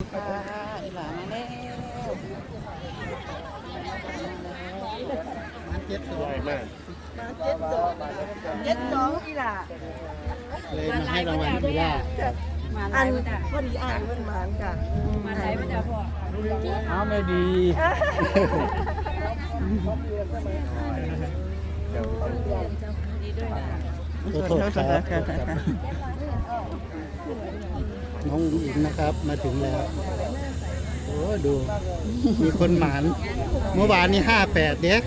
ค่ะอีหลามาแล้วเจ็ดสองมากเจ็ดสองเจ็ดสองอีหลาเลยมาให้รางวัลพี่ย่าอันพอดีอ่านมันหมานจ้ะมาไหนมาจากพ่อเอาไม่ดีดีด้วยนะขอโทษครับ น้องหญิงนะครับ มาถึงแล้วโอ้ดู มีคนหมานเมื่อวานนี้ห้าแปดเด็ก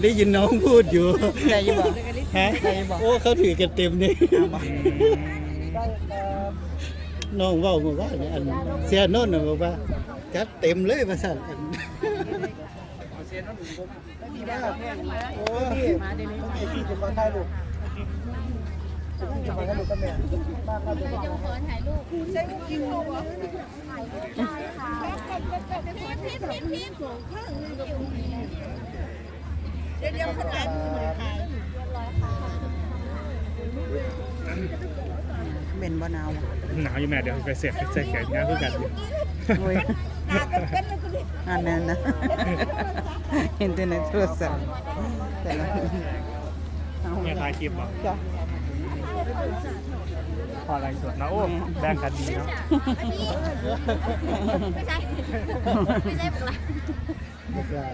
ได้ยินน้องพูดอยู่ได้ยินบ่ฮะโอ้เขาถือกันเต็มนี่น้องเว่ามาว่าเนี่ยอันเสียโน่นน่ะบอกว่าจัดเต็มเลยมาสั่นอันโอ้พี่มาเดี๋ยวนี้พี่จะมาถ่ายรูปจะมาถ่ายรูปกับแม่มากครับเดี๋ยวขอถ่ายรูปใช่กินลูก เหรอเดี๋ยวเดี๋ยวคนไหนมือเหมือนใครเป็นบ่หนาวหนาวอยู่แม่เดี๋ยวไปเสียบใส่แขนงานเพื่อกันโอ้ยอันนั้นนะเห็นแต่ในโทรศัพท์แต่ละเอาแม่ถ่ายคลิปเหรอจ้ะ พออะไรสดนะโอ้แบ่งกันดีเนาะไม่ใช่ ไม่ใช่ปลาบอกว่า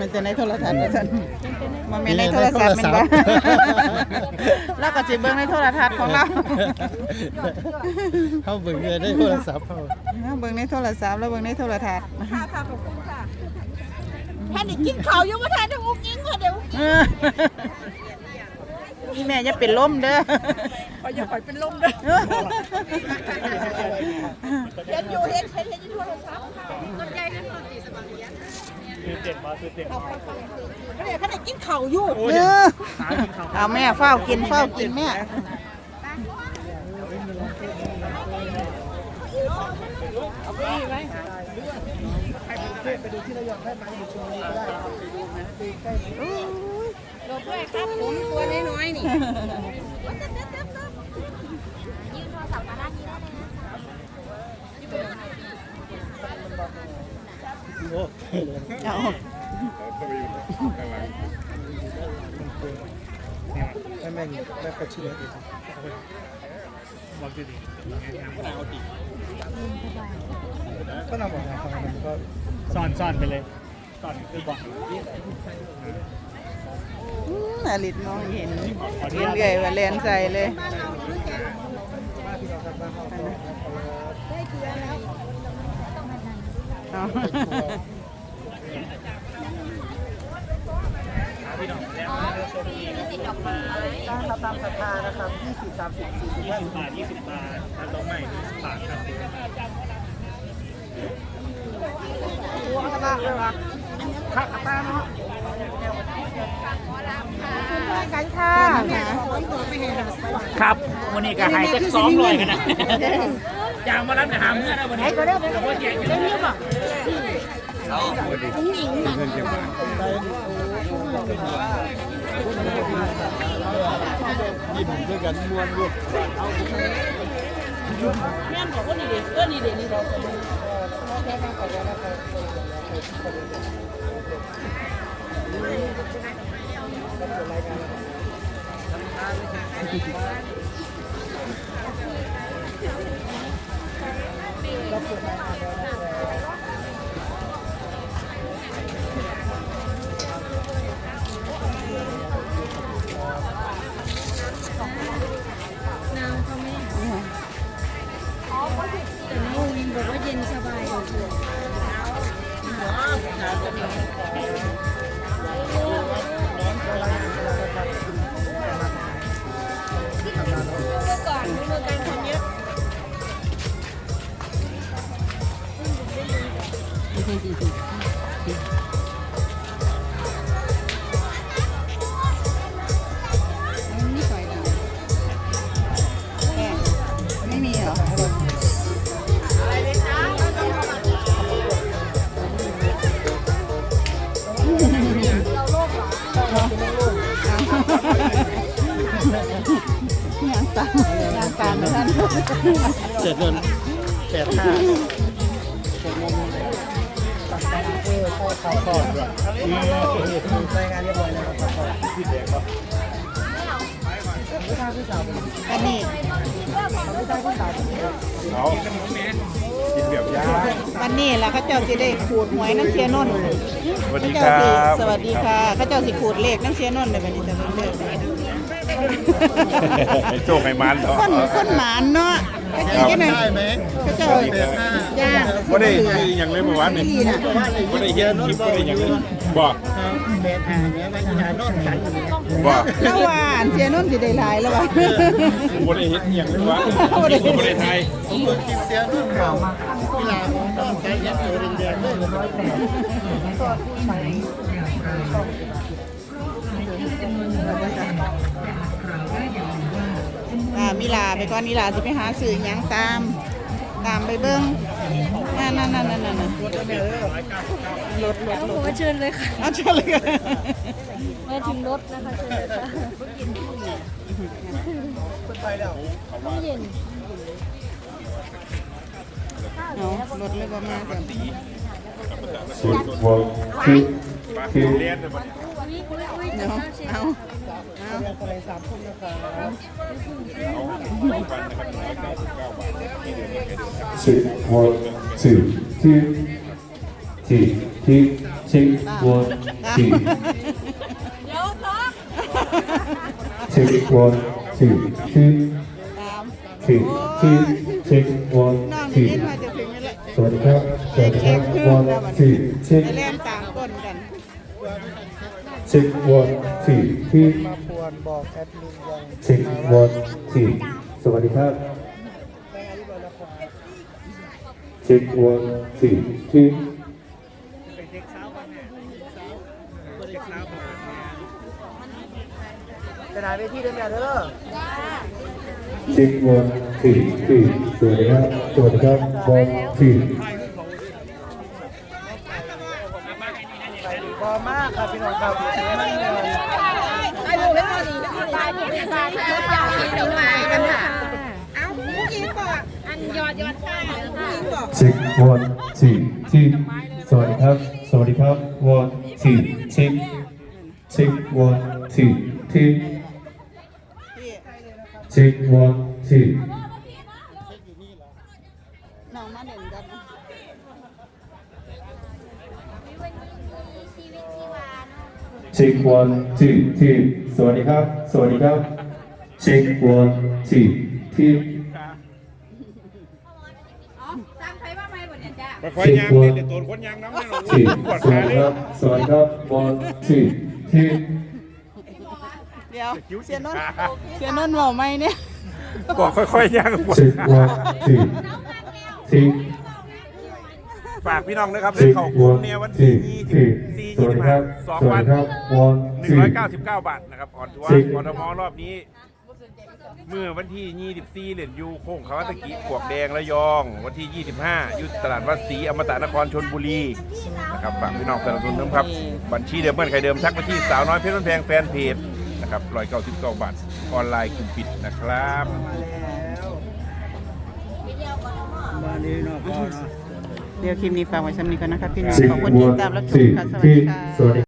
มันจะในโทรทัศน์ว่าซั่นมันไม่ในโทรศัพท์มันบ่ แล้วก็สิเบิ่งในโทรทัศน์ของเรา เขาเบิ่งเงินได้โทรศัพท์เขาเราเบิ่งในโทรศัพท์แล้วเบิ่งในโทรทัศน์ท่านได้กินข้าวอยู่ว่าท่านได้อุ้งอิงค่ะเดี๋ยวเอออีแม่จะเป็นลมเด้อขออย่าปล่อยเป็นลมเด้อเห็นอยู่เห็นเห็นเห็นอยู่โทรศัพท์ค่ะ คือเจ็ดมาคือเจ็ดมาเขาได้เขาได้กินเข้าอยู่เอากินข้าวเอาแม่เฝ้ากินเฝ้ากินแม่หลบด้วยครับผมตัวน้อยๆนี่ยืนโทรศัพท์มาด้านนี้ได้เลยนะ โอ้ เอาเนี่ยให้แม่งแม่ก็เชื่อดิบอกดีดีเอาดีก็นำออกมาฟังมันก็ซ่อนซ่อนไปเลยซ่อนคือบอกอืมอลิดมองเห็นเห็นเอื่อยว่าแลนใส่เลยเอา พี่น้องแล้ว ติดดอกไม้ตามตามศรัทธานะครับ20 30 40ยี่สิบาทยี่สิบาททานลงใหม่ยี่สิบาทครับตัวกระบะเลยวะขับตาเนาะกันค่ะ ครับวันนี้ก็หายจากสองร้อยกันนะ ยางมารับแต่หาเมื่อนะวันนี้ก็ได้ก็ได้เล่นนิ้วป่ะยิ้มด้วยกันมวนลูกแม่บอกว่านี่เด็กเออนี่เด็กนี่เรา ด็กน้ เสร็จแล้วแปดห้าใส่งานเรียบร้อยแล้วครับอันนี้เอากินแบบยาวันนี้ล่ะเขาเจ้าสิได้ขูดหวยน้ำเชียนนท์สวัสดีครัสิบสวัสดีค่ะเขาเจ้าสิขูดเลขน้ำเชียนนท์เลยวันนี้จะเป็นเลข ให้โชคให้มันเนาะ คนคนหมานเนาะก็กินกันหน่อยได้ไหมเขาเจ้าย่างว่าได้คืออย่างเลยเมื่อวานนี่ดีน่ะว่าได้เห็นคลิปว่าได้อย่างเลยบอกแปดห้าเนี่ยไม่ใช่โน่นสันอยู่เนี่ยบอกแล้วว่าอันเชียนนท์สิได้หลายแล้วว่ะว่าได้เห็นอย่างเลยวะว่าได้ไทยผมเพิ่งกินเสียรุ่นเก่ากีฬาผมก็ใช้ยัดตัวแดงๆเลยร้อยแปดอ่า มิลาไปก่อนมิลาสิไปหาสื่อหยังตาม ตามไปเบิ้งนั่นนั่นนั่นนั่นนั่นรถรถรถเชิญเลยค่ะเอาเชิญเลยค่ะมาถึงรถนะคะเชิญเลยค่ะไม่เย็นเอารถเลยบ่มาจ้ะสิบวกสิบสิบ เรียนเอุ้ยอุ้ยอุ้ยเดี๋ยวเอาเอาสิบวกสิบสิบสิบสิบสิบวกสิบเยองสิบวกสิบสิบตามสิบสิบสิบวกสิบสวัสดีครับสวัสดีครับวกสิบสิบ เล่นตามก้นกันสิบวกสิบสิบมาปวนบอกแอดมินยังสิบวกสิบสวัสดีครับสิบวกสิบสิบไปไหนไปที่เดิมเด้อสิบวกสิบสิบสวัสดีครับสวัสดีครับวกสิบ พอมากครับพี่น้องครับมันเงินไอ้ลูกเล่นมาดีตายผมตายที่รถยาวที่ดอกไม้กันค่ะเอาผู้หญิงก่อนอันยอดยอดค่ะผู้หญิงก่อนสิบวกสิบสิบสวัสดีครับ สวัสดีครับวกสิบสิบสิบวกสิบสิบพี่สิบวกสิบน้องมาเด่นกัน นะสิบวกสิบสิบสวัสดีครับ สวัสดีครับสิบวกสิบสิบอ๋อตามใครว่าไม่หมดเนี่ยจ้าไปคอยยางเล่นเดี๋ยวตัวคนยางน้ำไม่รู้สิบปวดสวัขาสดีเลยครับสวัสดีครับวกสิบสิบเดี๋ยวเสียนนท์เสียนนท์บอกไหมเนี่ย บอกค่อยๆยางปวดสิบขาวกสิบสิบ ฝากพี่น้องนะครับสิเล่นบเขาวคุ้มกเนี่ยวันสิที่บยี่สิสิบบสี่สวัยี่สสิดีบครัห้าบสองสวัสวันดีครับวกหนึ่งสิร้อยบเก้าสิบเก้าบาทนะครับออนทัวสิบร์กทมรอบนี้ เมื่อวันที่ยี่สิบสี่เหรียญยูโค้งเขาตะกี้ปวกแดงระยอง วันที่ยี่สิบห้ายุทตลาดวัดศรีอมตะนครชนบุรีนะครับฝากพี่น้องสนับสนุนด้วยครับ บัญชีเดิมเมื่อนใครเดิมทักมาที่สาวน้อยเพชรบ้านแพงแฟนเพจนะครับร้อยเก้าสิบเก้าบาทออนไลน์กลุ่มปิดนะครับมาดีเนาะพ่อเนาะ เดี๋ยวคลิปนี้ฝากไว้สำนีก่อนนะครับพี่น้องสิบขอบคุณวที่กตามรับชมสิบค่ะสวัสสิดีบค่ะสวัสดี